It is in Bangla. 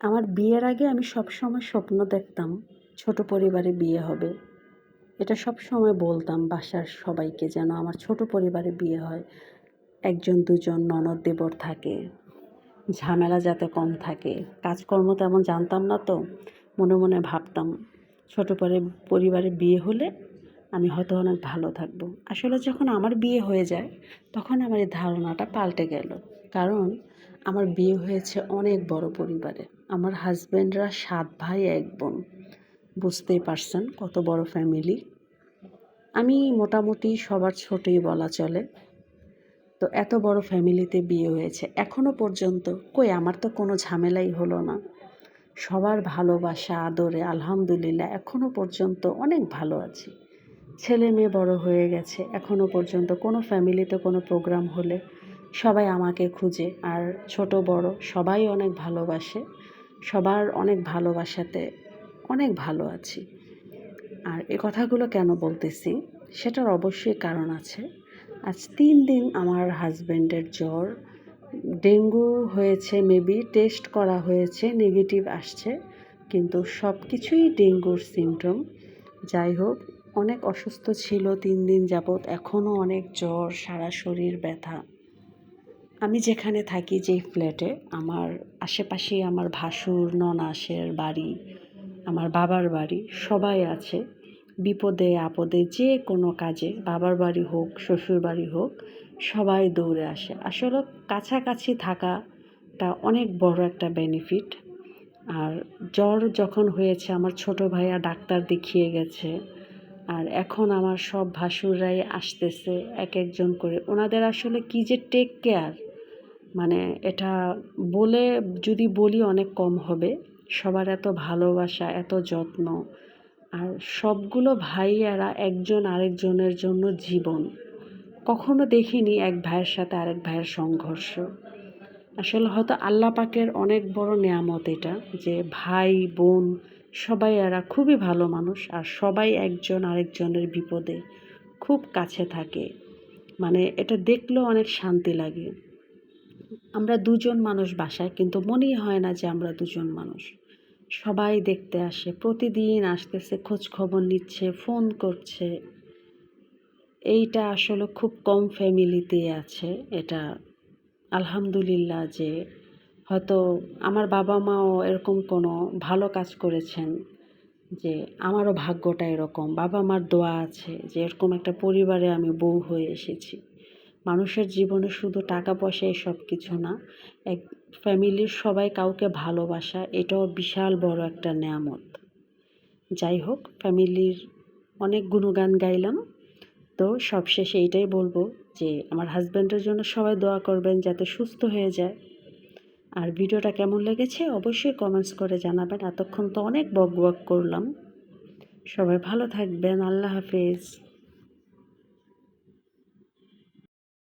আমার বিয়ের আগে আমি সবসময় স্বপ্ন দেখতাম ছোট পরিবারে বিয়ে হবে। এটা সব সময় বলতাম বাসার সবাইকে যেন আমার ছোট পরিবারে বিয়ে হয়। একজন, দুজন ননদ দেবর থাকে, ঝামেলা যাতে কম থাকে। কাজকর্ম তেমন জানতাম না তো, মনে মনে ভাবতাম ছোট পরে, পরিবারে বিয়ে হলে আমি হয়তো অনেক ভালো থাকব। আসলে যখন আমার বিয়ে হয়ে যায়, তখন আমার এই ধারণাটা পাল্টে গেল। কারণ আমার বিয়ে হয়েছে অনেক বড় পরিবারে। আমার হাজব্যান্ডরা সাত ভাই, এক বোন। বুঝতেই পারছেন কত বড় ফ্যামিলি। আমি মোটামুটি সবার ছোটই বলা চলে। তো এত বড় ফ্যামিলিতে বিয়ে হয়েছে। এখনও পর্যন্ত কই আমার তো কোনো ঝামেলাই হলো না। সবার ভালোবাসা, আদরে, আলহামদুলিল্লাহ এখনও পর্যন্ত অনেক ভালো আছি। ছেলে মেয়ে বড় হয়ে গেছে এখনও পর্যন্ত কোনো ফ্যামিলিতে কোনো প্রোগ্রাম হলে সবাই আমাকে খুঁজে। আর ছোট, বড় সবাই অনেক ভালোবাসে। সবার অনেক ভালোবাসাতে অনেক ভালো আছি। আর এ কথাগুলো কেন বলতেছি, সেটার অবশ্যই কারণ আছে। আজ তিন দিন আমার হাজব্যান্ডের জ্বর, ডেঙ্গু হয়েছে, মেবি টেস্ট করা হয়েছে, নেগেটিভ আসছে, কিন্তু সব কিছুই ডেঙ্গুর সিমটম। যাই হোক, অনেক অসুস্থ ছিল তিন দিন যাবৎ, এখনও অনেক জ্বর, সারা শরীর ব্যথা। আমি যেখানে থাকি যেই ফ্ল্যাটে আমার আশেপাশেই আমার ভাসুর, ননাসের বাড়ি, আমার বাবার বাড়ি, সবাই আছে। বিপদে আপদে যে কোনো কাজে, বাবার বাড়ি হোক, শ্বশুর বাড়ি হোক, সবাই দৌড়ে আসে। আসলে কাছাকাছি থাকাটা অনেক বড় একটা বেনিফিট আর জ্বর যখন হয়েছে, আমার ছোট ভাইয়া ডাক্তার দেখিয়ে গেছে। আর এখন আমার সব ভাসুররাই আসতেছে, এক একজন করে। ওনাদের আসলে কী যে টেক কেয়ার মানে এটা বলে যদি বলি অনেক কম হবে। সবার এত ভালোবাসা, এত যত্ন, আর সবগুলো ভাইয়ারা একজন আরেকজনের জন্য জীবন। কখনো দেখিনি এক ভাইয়ের সাথে আরেক ভাইয়ের সংঘর্ষ। আসলে হয়তো আল্লাহ পাকের অনেক বড় নেয়ামত এটা যে ভাই, বোন সবাই এরা খুবই ভালো মানুষ, আর সবাই একজন আরেকজনের বিপদে খুব কাছে থাকে। মানে এটা দেখলেও অনেক শান্তি লাগে। আমরা দুজন মানুষ বাসায়, কিন্তু মনেই হয় না যে আমরা দুজন মানুষ। সবাই দেখতে আসে, প্রতিদিন আসতেছে খোঁজ খবর নিচ্ছে, ফোন করছে। এইটা আসলে খুব কম ফ্যামিলিতে আছে। এটা আলহামদুলিল্লাহ যে হয়তো আমার বাবা মাও এরকম কোনো ভালো কাজ করেছেন যে আমারও ভাগ্যটা এরকম, বাবা মার দোয়া আছে যে এরকম একটা পরিবারে আমি বউ হয়ে এসেছি। মানুষের জীবনে শুধু টাকা পয়সা এসব কিছু না, এক ফ্যামিলির সবাই কাউকে ভালোবাসা, এটাও বিশাল বড় একটা নেয়ামত। যাই হোক, ফ্যামিলির অনেক গুণগান গাইলাম। তো সবশেষে এইটাই বলব যে, আমার হাজব্যান্ডের জন্য সবাই দোয়া করবেন যাতে সুস্থ হয়ে যায়। আর ভিডিওটা কেমন লেগেছে অবশ্যই কমেন্টস করে জানাবেন। এতক্ষণ তো অনেক বক বক করলাম। সবাই ভালো থাকবেন। আল্লাহ হাফেজ।